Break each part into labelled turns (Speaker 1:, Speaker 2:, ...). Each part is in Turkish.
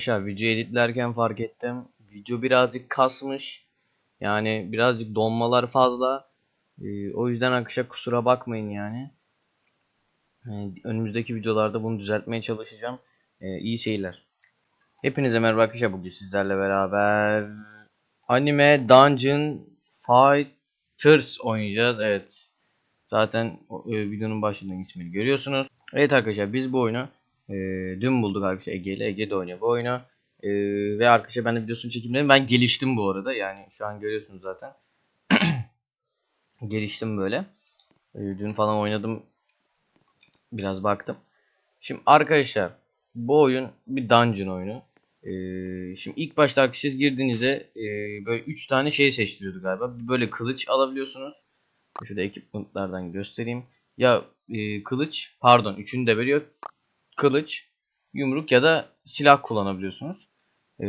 Speaker 1: Arkadaşlar video editlerken fark ettim. Video birazcık kasmış. Yani birazcık donmalar fazla. Ee, o yüzden arkadaşlar kusura bakmayın yani. Ee, önümüzdeki videolarda bunu düzeltmeye çalışacağım. Ee, iyi seyirler. Hepinize merhaba arkadaşlar. Bugün sizlerle beraber Anime Dungeon Fighters oynayacağız. Evet. Zaten e, videonun başındaki ismini görüyorsunuz. Evet arkadaşlar biz bu oyunu e, dün bulduk arkadaşlar Ege ile. Ege de oynuyor bu oyunu. E, ve arkadaşlar ben de videosunu çekimledim. Ben geliştim bu arada. Yani şu an görüyorsunuz zaten. geliştim böyle. E, dün falan oynadım. Biraz baktım. Şimdi arkadaşlar bu oyun bir dungeon oyunu. E, şimdi ilk başta arkadaşlar girdiğinizde e, böyle 3 tane şey seçtiriyordu galiba. Böyle kılıç alabiliyorsunuz. Şurada ekipmanlardan göstereyim. Ya e, kılıç pardon üçünü de veriyor. Kılıç, yumruk ya da silah kullanabiliyorsunuz. E,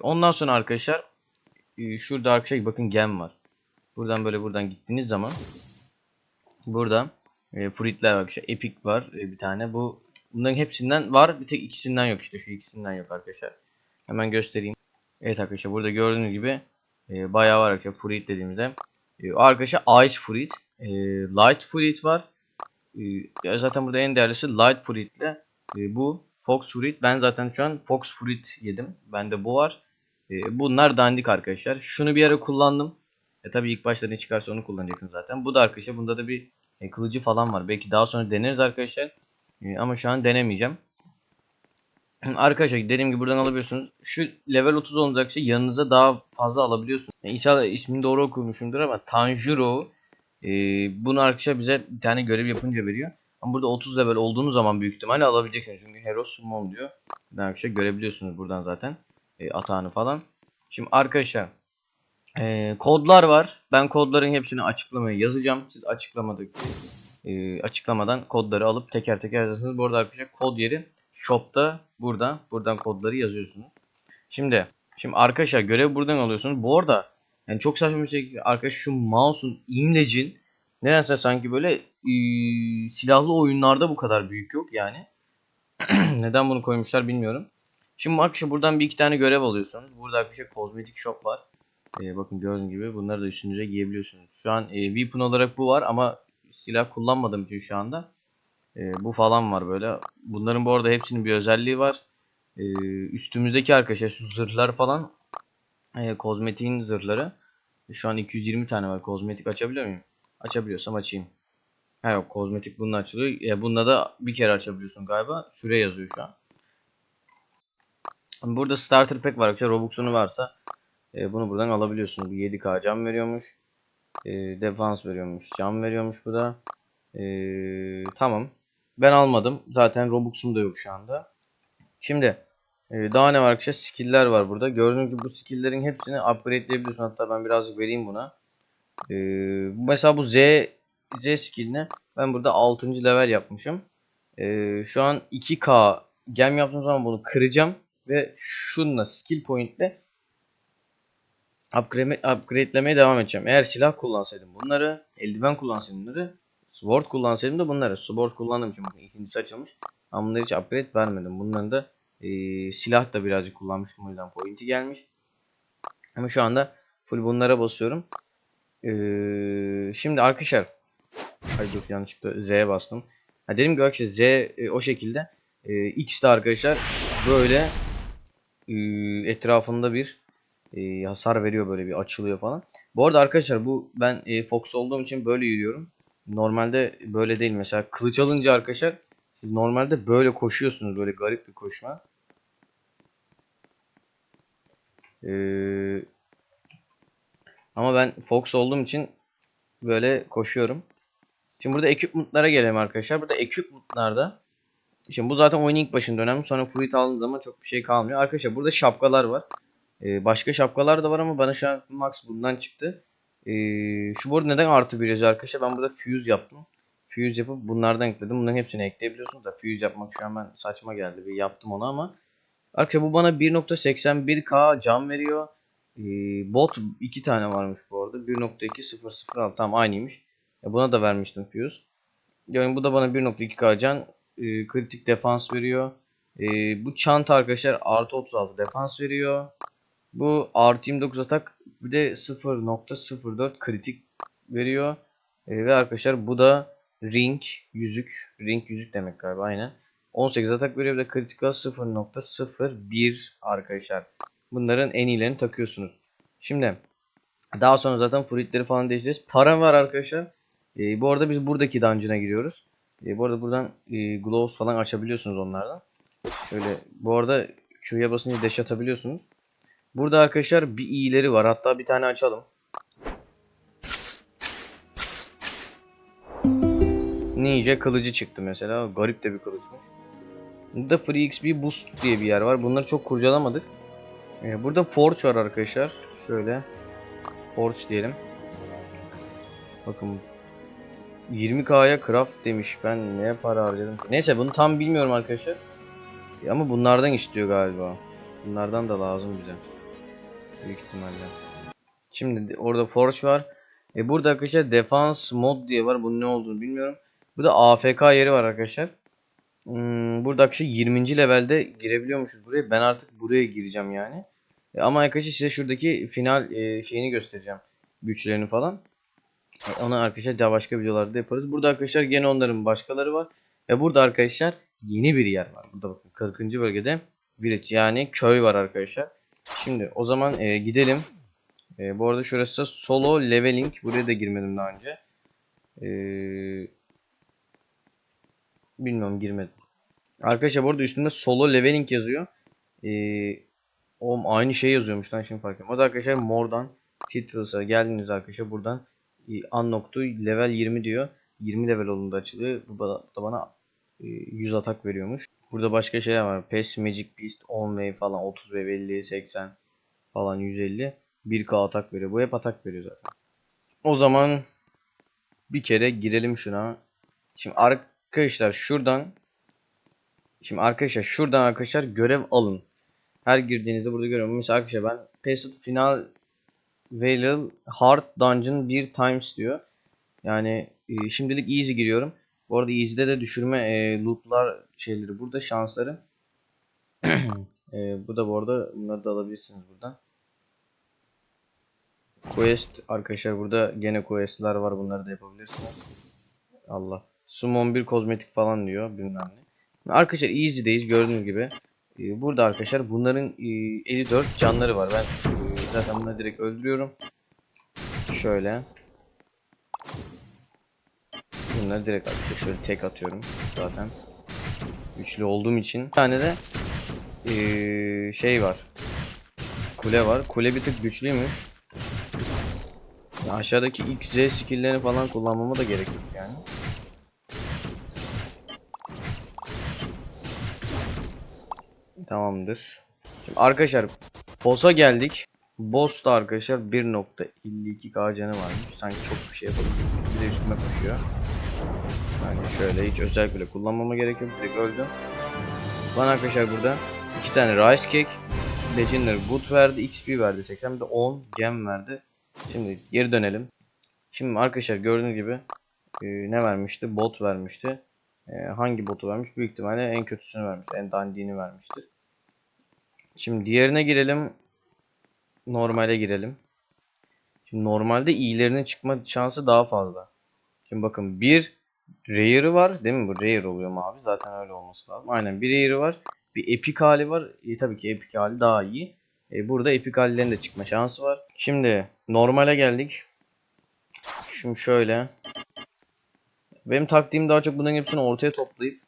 Speaker 1: ondan sonra arkadaşlar e, şurada arkadaşlar bakın gem var. Buradan böyle buradan gittiğiniz zaman burada e, fruitler var arkadaşlar. Epic var e, bir tane. Bu bunların hepsinden var. Bir tek ikisinden yok işte. Şu ikisinden yok arkadaşlar. Hemen göstereyim. Evet arkadaşlar burada gördüğünüz gibi e, bayağı var arkadaşlar. Fruit dediğimizde. E, arkadaşlar Ice Fruit, e, Light Fruit var. E, zaten burada en değerlisi Light Fruit ile e, bu Fox Fruit. Ben zaten şu an Fox Fruit yedim. Bende bu var. E, bunlar dandik arkadaşlar. Şunu bir ara kullandım. E tabi ilk başta ne çıkarsa onu kullanacaksın zaten. Bu da arkadaşlar bunda da bir e, kılıcı falan var. Belki daha sonra deneriz arkadaşlar. E, ama şu an denemeyeceğim. Arkadaşlar dediğim gibi buradan alabiliyorsunuz. Şu level 30 olacak şey yanınıza daha fazla alabiliyorsunuz. Yani inşallah ismini doğru okumuşumdur ama Tanjiro e, bunu arkadaşlar bize bir tane görev yapınca veriyor. Ama burada 30 level olduğunuz zaman büyük ihtimalle alabileceksiniz. Çünkü Hero Summon diyor. Buradan arkadaşlar görebiliyorsunuz buradan zaten. E, atağını falan. Şimdi arkadaşlar e, kodlar var. Ben kodların hepsini açıklamaya yazacağım. Siz açıklamadık e, açıklamadan kodları alıp teker teker yazarsınız. Bu arada arkadaşlar kod yeri shop'ta burada. Buradan kodları yazıyorsunuz. Şimdi şimdi arkadaşlar görev buradan alıyorsunuz. Bu arada yani çok saçma bir şekilde arkadaş şu mouse'un imlecin nedense sanki böyle e, silahlı oyunlarda bu kadar büyük yok yani. Neden bunu koymuşlar bilmiyorum. Şimdi arkadaşlar buradan bir iki tane görev alıyorsunuz. Burada arkadaşlar kozmetik shop var. E, bakın gördüğünüz gibi bunları da üstünüze giyebiliyorsunuz. Şu an e, weapon olarak bu var ama silah kullanmadığım için şu anda e, bu falan var böyle. Bunların bu arada hepsinin bir özelliği var. E, üstümüzdeki arkadaşlar şu zırhlar falan e, kozmetiğin zırhları. Şu an 220 tane var. Kozmetik açabiliyor muyum? Açabiliyorsam açayım. Ha yok kozmetik bununla açılıyor. E, bununla da bir kere açabiliyorsun galiba. Süre yazıyor şu an. Burada starter pack var arkadaşlar. Robux'unu varsa e, bunu buradan alabiliyorsunuz. Bir 7k can veriyormuş. E, defans veriyormuş. Can veriyormuş bu da. E, tamam. Ben almadım. Zaten Robux'um da yok şu anda. Şimdi e, daha ne var arkadaşlar? Skill'ler var burada. Gördüğünüz gibi bu skill'lerin hepsini upgrade'leyebiliyorsun. Hatta ben birazcık vereyim buna. E, mesela bu Z Z skill'ine ben burada 6. level yapmışım. E, şu an 2K gem yaptığım zaman bunu kıracağım ve şunla skill point'le upgrade, upgrade'lemeye devam edeceğim. Eğer silah kullansaydım bunları, eldiven kullansaydım bunları, sword kullansaydım da bunları. Sword kullandığım için bakın ikincisi açılmış. Ama bunları hiç upgrade vermedim. Bunların da e, silah da birazcık kullanmıştım o yüzden pointi gelmiş. Ama şu anda full bunlara basıyorum. E, şimdi arkadaşlar Ay dur yanlışlıkla Z'ye bastım. Ha, dedim ki arkadaşlar Z e, o şekilde. E, X de arkadaşlar böyle e, etrafında bir e, hasar veriyor böyle bir açılıyor falan. Bu arada arkadaşlar bu ben e, Fox olduğum için böyle yürüyorum. Normalde böyle değil. Mesela kılıç alınca arkadaşlar siz normalde böyle koşuyorsunuz. Böyle garip bir koşma. Ee, ama ben Fox olduğum için böyle koşuyorum. Şimdi burada equipment'lara gelelim arkadaşlar. Burada equipment'larda Şimdi bu zaten oyunun ilk başında önemli. Sonra fruit aldığınız zaman çok bir şey kalmıyor. Arkadaşlar burada şapkalar var. Ee, başka şapkalar da var ama bana şu an max bundan çıktı. Ee, şu board neden artı bir yazıyor arkadaşlar? Ben burada fuse yaptım. Fuse yapıp bunlardan ekledim. Bunların hepsini ekleyebiliyorsunuz da fuse yapmak şu an ben saçma geldi. Bir yaptım onu ama. Arkadaşlar bu bana 1.81k can veriyor. Ee, bot 2 tane varmış bu arada. 1.2006 tam aynıymış. Buna da vermiştim fuse. Yani bu da bana 1.2k can. E, kritik defans veriyor. Ee, bu çanta arkadaşlar artı 36 defans veriyor. Bu artı 29 atak bir de 0.04 kritik veriyor. Ee, ve arkadaşlar bu da ring yüzük. Ring yüzük demek galiba aynen. 18 atak veriyor bir de kritikal 0.01 arkadaşlar. Bunların en iyilerini takıyorsunuz. Şimdi daha sonra zaten fruitleri falan değiştireceğiz. Para var arkadaşlar. Ee, bu arada biz buradaki dungeon'a giriyoruz. Ee, bu arada buradan e, gloves falan açabiliyorsunuz onlardan. Şöyle bu arada Q'ya basınca dash atabiliyorsunuz. Burada arkadaşlar bir iyileri var. Hatta bir tane açalım. Ninja kılıcı çıktı mesela. Garip de bir kılıçmış. Burada Free XP Boost diye bir yer var. Bunları çok kurcalamadık. Ee, burada Forge var arkadaşlar. Şöyle. Forge diyelim. Bakın 20k'ya craft demiş. Ben ne para harcadım? Neyse bunu tam bilmiyorum arkadaşlar. E, Ama bunlardan istiyor galiba. Bunlardan da lazım bize. Büyük ihtimalle. Şimdi orada Forge var. E burada arkadaşlar Defense Mod diye var. Bunun ne olduğunu bilmiyorum. Burada AFK yeri var arkadaşlar. Hmm, burada arkadaşlar 20. levelde girebiliyormuşuz buraya. Ben artık buraya gireceğim yani. E, ama arkadaşlar size şuradaki final e, şeyini göstereceğim. Güçlerini falan. E, Onu arkadaşlar daha başka videolarda yaparız. Burada arkadaşlar gene onların başkaları var. Ve burada arkadaşlar yeni bir yer var. Burada bakın 40. bölgede village yani köy var arkadaşlar. Şimdi o zaman e, gidelim. E, bu arada şurası da solo leveling. Buraya da girmedim daha önce. E, bilmiyorum girmedim. Arkadaşlar bu arada üstünde solo leveling yazıyor. E, o aynı şey yazıyormuş lan şimdi fark ettim. O da arkadaşlar mordan titles'a geldiniz arkadaşlar buradan e, unlock to level 20 diyor. 20 level olduğunda açılıyor. Bu da bana e, 100 atak veriyormuş. Burada başka şeyler var. Pes, Magic Beast, 10 wave falan 30 wave 50 80 falan 150 1k atak veriyor. Bu hep atak veriyor zaten. O zaman bir kere girelim şuna. Şimdi arkadaşlar şuradan Şimdi arkadaşlar şuradan arkadaşlar görev alın. Her girdiğinizde burada görüyorum. Mesela arkadaşlar ben Passed Final Veil Hard Dungeon 1 times diyor. Yani e, şimdilik easy giriyorum. Bu arada easy'de de düşürme e, lootlar şeyleri burada şansları. e, bu da bu arada bunları da alabilirsiniz buradan. Quest arkadaşlar burada gene quest'ler var bunları da yapabilirsiniz. Allah. Summon bir kozmetik falan diyor bilmem ne. Arkadaşlar easy'deyiz gördüğünüz gibi. Ee, burada arkadaşlar bunların e, 54 canları var. Ben e, zaten bunları direkt öldürüyorum. Şöyle. Bunları direkt arkadaşlar şöyle tek atıyorum zaten. Güçlü olduğum için. Bir tane de e, şey var. Kule var. Kule bir tık güçlüymüş. Ya aşağıdaki X, Z skill'lerini falan kullanmama da gerek yok yani. Tamamdır. Şimdi arkadaşlar boss'a geldik. Boss da arkadaşlar 1.52k canı varmış. Sanki çok bir şey yapabilir. Bir de üstüme koşuyor. Yani şöyle hiç özel bile kullanmama gerek yok. Direkt öldüm. Bana arkadaşlar burada iki tane Rice Cake, Legendary Good verdi, XP verdi 80 bir de 10 gem verdi. Şimdi geri dönelim. Şimdi arkadaşlar gördüğünüz gibi e, ne vermişti? Bot vermişti. E, hangi botu vermiş? Büyük ihtimalle en kötüsünü vermiş. En dandiğini vermiştir. Şimdi diğerine girelim. Normale girelim. Şimdi normalde iyilerine çıkma şansı daha fazla. Şimdi bakın bir Rare'ı var değil mi? Bu Rare oluyor mavi. Zaten öyle olması lazım. Aynen bir Rare'ı var. Bir Epic hali var. E, tabii ki Epic hali daha iyi. E, burada Epic hallerin de çıkma şansı var. Şimdi normale geldik. Şimdi şöyle. Benim taktiğim daha çok bunların hepsini ortaya toplayıp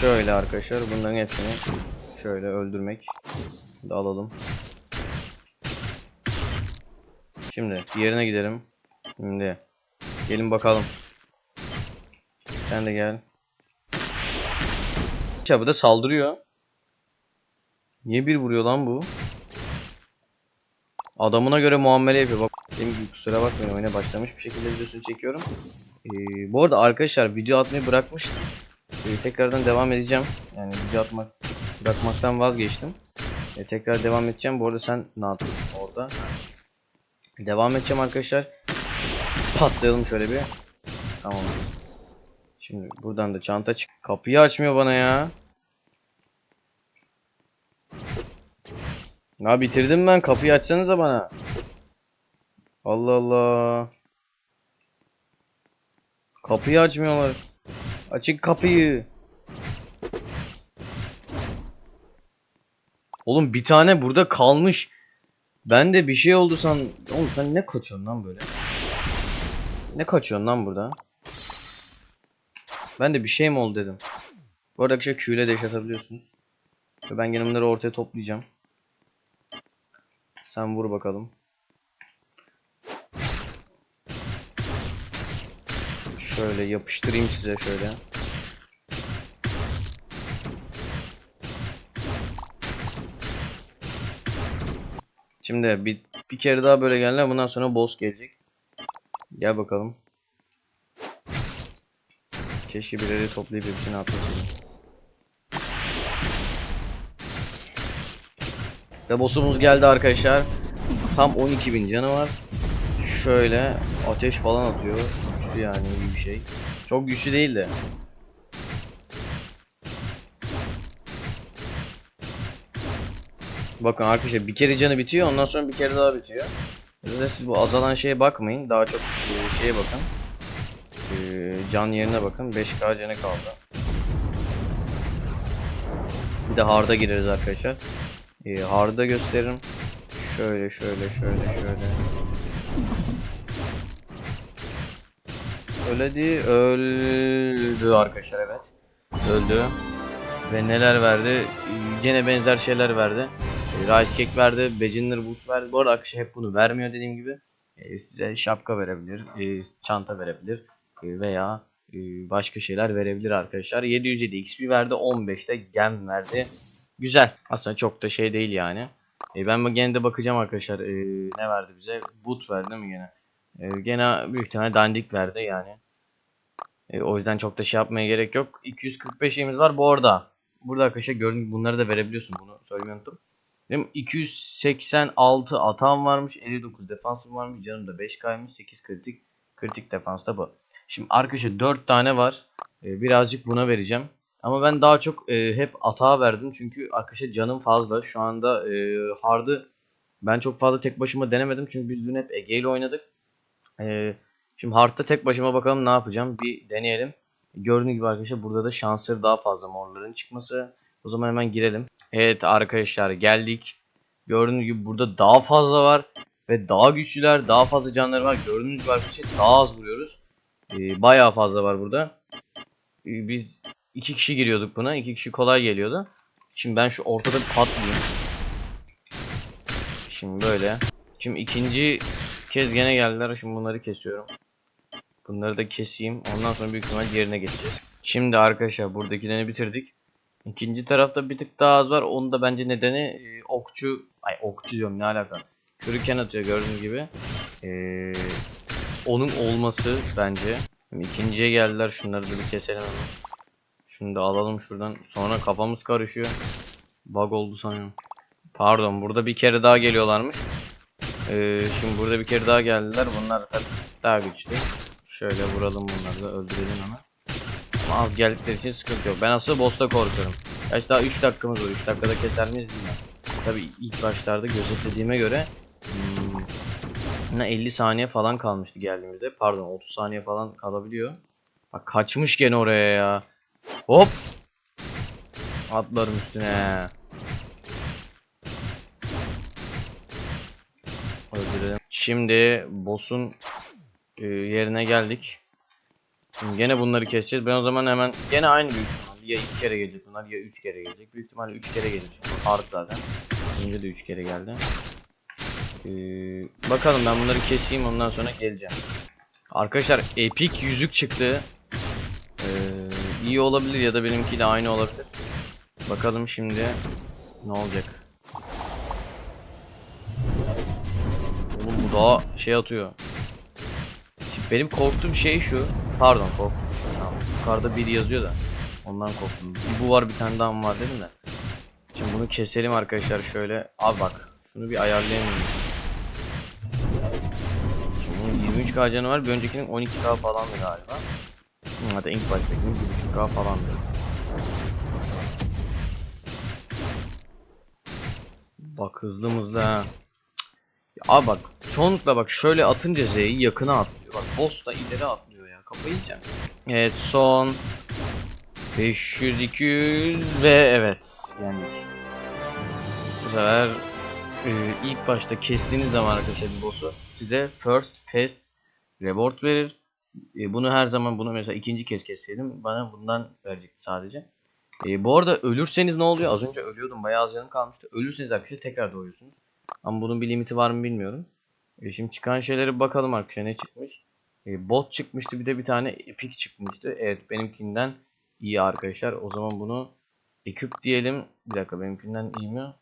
Speaker 1: şöyle arkadaşlar bunların hepsini şöyle öldürmek. Şimdi alalım. Şimdi diğerine gidelim. Şimdi gelin bakalım. Sen de gel. Ya bu da saldırıyor. Niye bir vuruyor lan bu? Adamına göre muamele yapıyor. Bak benim gibi kusura bakmayın oyuna başlamış bir şekilde videosunu çekiyorum. Ee, bu arada arkadaşlar video atmayı bırakmıştım. Ee, tekrardan devam edeceğim. Yani video atmak bırakmaktan vazgeçtim. E, tekrar devam edeceğim. Bu arada sen ne yaptın orada? Devam edeceğim arkadaşlar. Patlayalım şöyle bir. Tamam. Şimdi buradan da çanta çık. Kapıyı açmıyor bana ya. Ya bitirdim ben. Kapıyı açsanıza bana. Allah Allah. Kapıyı açmıyorlar. Açık kapıyı. Oğlum bir tane burada kalmış. Ben de bir şey oldu san. Oğlum sen ne kaçıyorsun lan böyle? Ne kaçıyorsun lan burada? Ben de bir şey mi oldu dedim. Bu arada arkadaşlar Q ile dash atabiliyorsunuz. Ben gene bunları ortaya toplayacağım. Sen vur bakalım. Şöyle yapıştırayım size şöyle. Şimdi bir, bir kere daha böyle geldi. Bundan sonra boss gelecek. Gel bakalım. Keşke birileri toplayıp hepsini atmasaydım. Ve boss'umuz geldi arkadaşlar. Tam 12.000 canı var. Şöyle ateş falan atıyor. Güçlü yani iyi bir şey. Çok güçlü değil de. Bakın arkadaşlar bir kere canı bitiyor ondan sonra bir kere daha bitiyor. Siz de siz bu azalan şeye bakmayın. Daha çok e, şeye bakın. E, can yerine bakın. 5k canı kaldı. Bir de hard'a gireriz arkadaşlar. E, hard'a gösteririm. Şöyle şöyle şöyle şöyle. Öldü, öldü arkadaşlar evet. Öldü. Ve neler verdi? Gene benzer şeyler verdi. Rice verdi, Beginner boot verdi. Bu arada arkadaşlar hep bunu vermiyor dediğim gibi. E, size şapka verebilir, e, çanta verebilir e, veya e, başka şeyler verebilir arkadaşlar. 707 XP verdi, 15'te gem verdi. Güzel. Aslında çok da şey değil yani. E, ben gene de bakacağım arkadaşlar e, ne verdi bize. Boot verdi mi gene? E, gene büyük ihtimalle dandik verdi yani. E, o yüzden çok da şey yapmaya gerek yok. 245 şeyimiz var bu arada. Burada arkadaşlar gördüğünüz bunları da verebiliyorsun. Bunu söylemeyi. Benim 286 atağım varmış. 59 defansım varmış. Canım da 5 kaymış. 8 kritik. Kritik defans da bu. Şimdi arkadaşlar 4 tane var. E, birazcık buna vereceğim. Ama ben daha çok e, hep atağa verdim. Çünkü arkadaşlar canım fazla. Şu anda e, hard'ı ben çok fazla tek başıma denemedim. Çünkü biz dün hep Ege ile oynadık. E, şimdi hard'da tek başıma bakalım ne yapacağım. Bir deneyelim. Gördüğünüz gibi arkadaşlar burada da şansları daha fazla morların çıkması. O zaman hemen girelim. Evet arkadaşlar geldik. Gördüğünüz gibi burada daha fazla var. Ve daha güçlüler, daha fazla canları var. Gördüğünüz gibi arkadaşlar daha az vuruyoruz. Ee, bayağı fazla var burada. Ee, biz iki kişi giriyorduk buna. iki kişi kolay geliyordu. Şimdi ben şu ortada bir patlayayım. Şimdi böyle. Şimdi ikinci kez gene geldiler. Şimdi bunları kesiyorum. Bunları da keseyim. Ondan sonra büyük ihtimal yerine geçeceğiz. Şimdi arkadaşlar buradakilerini bitirdik. İkinci tarafta bir tık daha az var. Onun da bence nedeni e, okçu. Ay okçu diyorum ne alaka. Kürüken atıyor gördüğünüz gibi. Ee, onun olması bence. Şimdi ikinciye geldiler. Şunları da bir keselim hemen. Şunu da alalım şuradan. Sonra kafamız karışıyor. Bug oldu sanıyorum. Pardon burada bir kere daha geliyorlarmış. Ee, şimdi burada bir kere daha geldiler. Bunlar daha güçlü. Şöyle vuralım bunları da öldürelim ama. Az geldikleri için sıkıntı yok. Ben asıl boss'ta korkuyorum. Kaç daha 3 dakikamız var. 3 dakikada keser miyiz bilmiyorum. Tabii ilk başlarda gözetlediğime göre hmm, 50 saniye falan kalmıştı geldiğimizde. Pardon 30 saniye falan kalabiliyor. Bak kaçmış gene oraya ya. Hop. Atlarım üstüne. Şimdi boss'un e, yerine geldik. Şimdi gene bunları keseceğiz. Ben o zaman hemen gene aynı büyük ihtimal. Ya iki kere gelecek bunlar ya üç kere gelecek. Büyük ihtimalle üç kere gelecek. Hard zaten. Önce de üç kere geldi. Ee, bakalım ben bunları keseyim ondan sonra geleceğim. Arkadaşlar epic yüzük çıktı. Ee, iyi olabilir ya da benimkiyle aynı olabilir. Bakalım şimdi ne olacak. Oğlum bu daha şey atıyor. Benim korktuğum şey şu. Pardon korktum. Tamam. Yukarıda biri yazıyor da. Ondan korktum. Bu var bir tane daha var dedim de. Şimdi bunu keselim arkadaşlar şöyle. Abi bak. Şunu bir ayarlayamıyorum. Bunun 23k canı var. Bir öncekinin 12k falandı galiba. Hatta ilk baştakinin 1.5k falandı. Bak hızlı hızlı ha. Abi bak çoğunlukla bak şöyle atınca Z'yi yakına atlıyor. Bak boss da ileri atlıyor ya. Kafayı yiyeceğim. Evet son 500 200 ve evet yani bu sefer e, ilk başta kestiğiniz zaman arkadaşlar bir boss'u size first pass reward verir. E, bunu her zaman bunu mesela ikinci kez kesseydim bana bundan verecekti sadece. E, bu arada ölürseniz ne oluyor? Az önce ölüyordum. Bayağı az canım kalmıştı. Ölürseniz arkadaşlar tekrar doğuyorsunuz. Ama bunun bir limiti var mı bilmiyorum. E, şimdi çıkan şeylere bakalım arkadaşlar ne çıkmış. E, bot çıkmıştı bir de bir tane epic çıkmıştı. Evet benimkinden iyi arkadaşlar. O zaman bunu ekip diyelim. Bir dakika benimkinden iyi mi?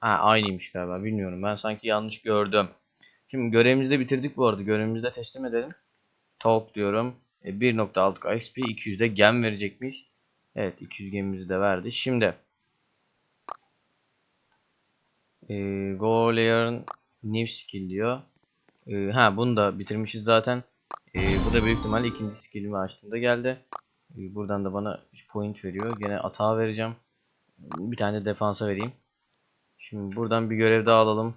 Speaker 1: Ha aynıymış galiba bilmiyorum. Ben sanki yanlış gördüm. Şimdi görevimizi de bitirdik bu arada. Görevimizi de teslim edelim. Talk diyorum. E, 1.6 XP 200 de gem verecekmiş. Evet 200 gemimizi de verdi. Şimdi e, Go Layer'ın New Skill diyor. E, ha bunu da bitirmişiz zaten. E, bu da büyük ihtimalle ikinci skillimi açtığımda geldi. E, buradan da bana 3 point veriyor. Gene atağa vereceğim. Bir tane de defansa vereyim. Şimdi buradan bir görev daha alalım.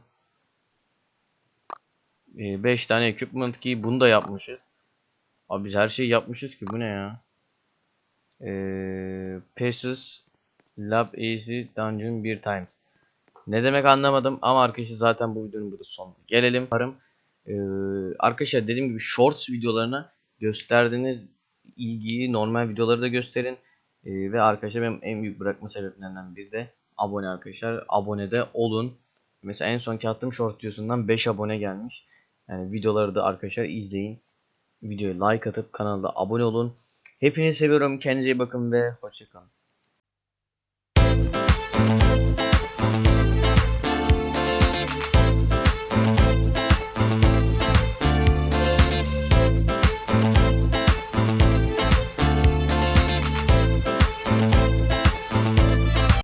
Speaker 1: 5 tane equipment key bunu da yapmışız. Abi biz her şeyi yapmışız ki bu ne ya? Eee Passes Lab Easy Dungeon bir time. Ne demek anlamadım ama arkadaşlar zaten bu videonun burada sonuna gelelim. Umarım eee, arkadaşlar dediğim gibi shorts videolarına gösterdiğiniz ilgiyi normal videoları da gösterin. Eee, ve arkadaşlar benim en büyük bırakma sebeplerinden biri de abone arkadaşlar. Abone de olun. Mesela en son attığım short videosundan 5 abone gelmiş. Yani videoları da arkadaşlar izleyin. Videoya like atıp kanalda abone olun. Hepinizi seviyorum. Kendinize iyi bakın ve hoşçakalın.